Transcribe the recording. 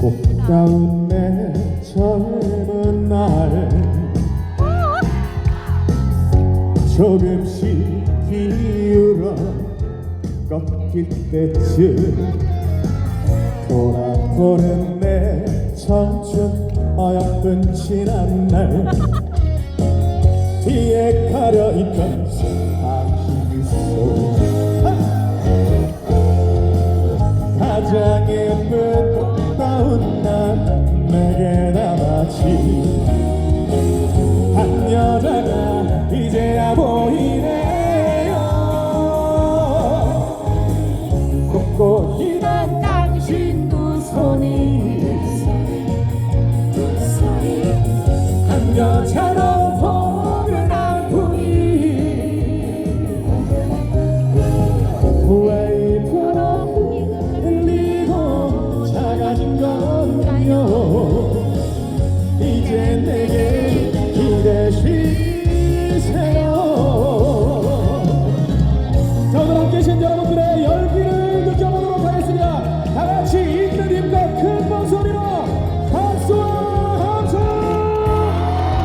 꽃다운 조금씩 꺾일 때쯤 돌아보는 내 청춘 어여쁜 지난 날. 뒤에 가려 있던 당신 미소 여자로 포근한 품이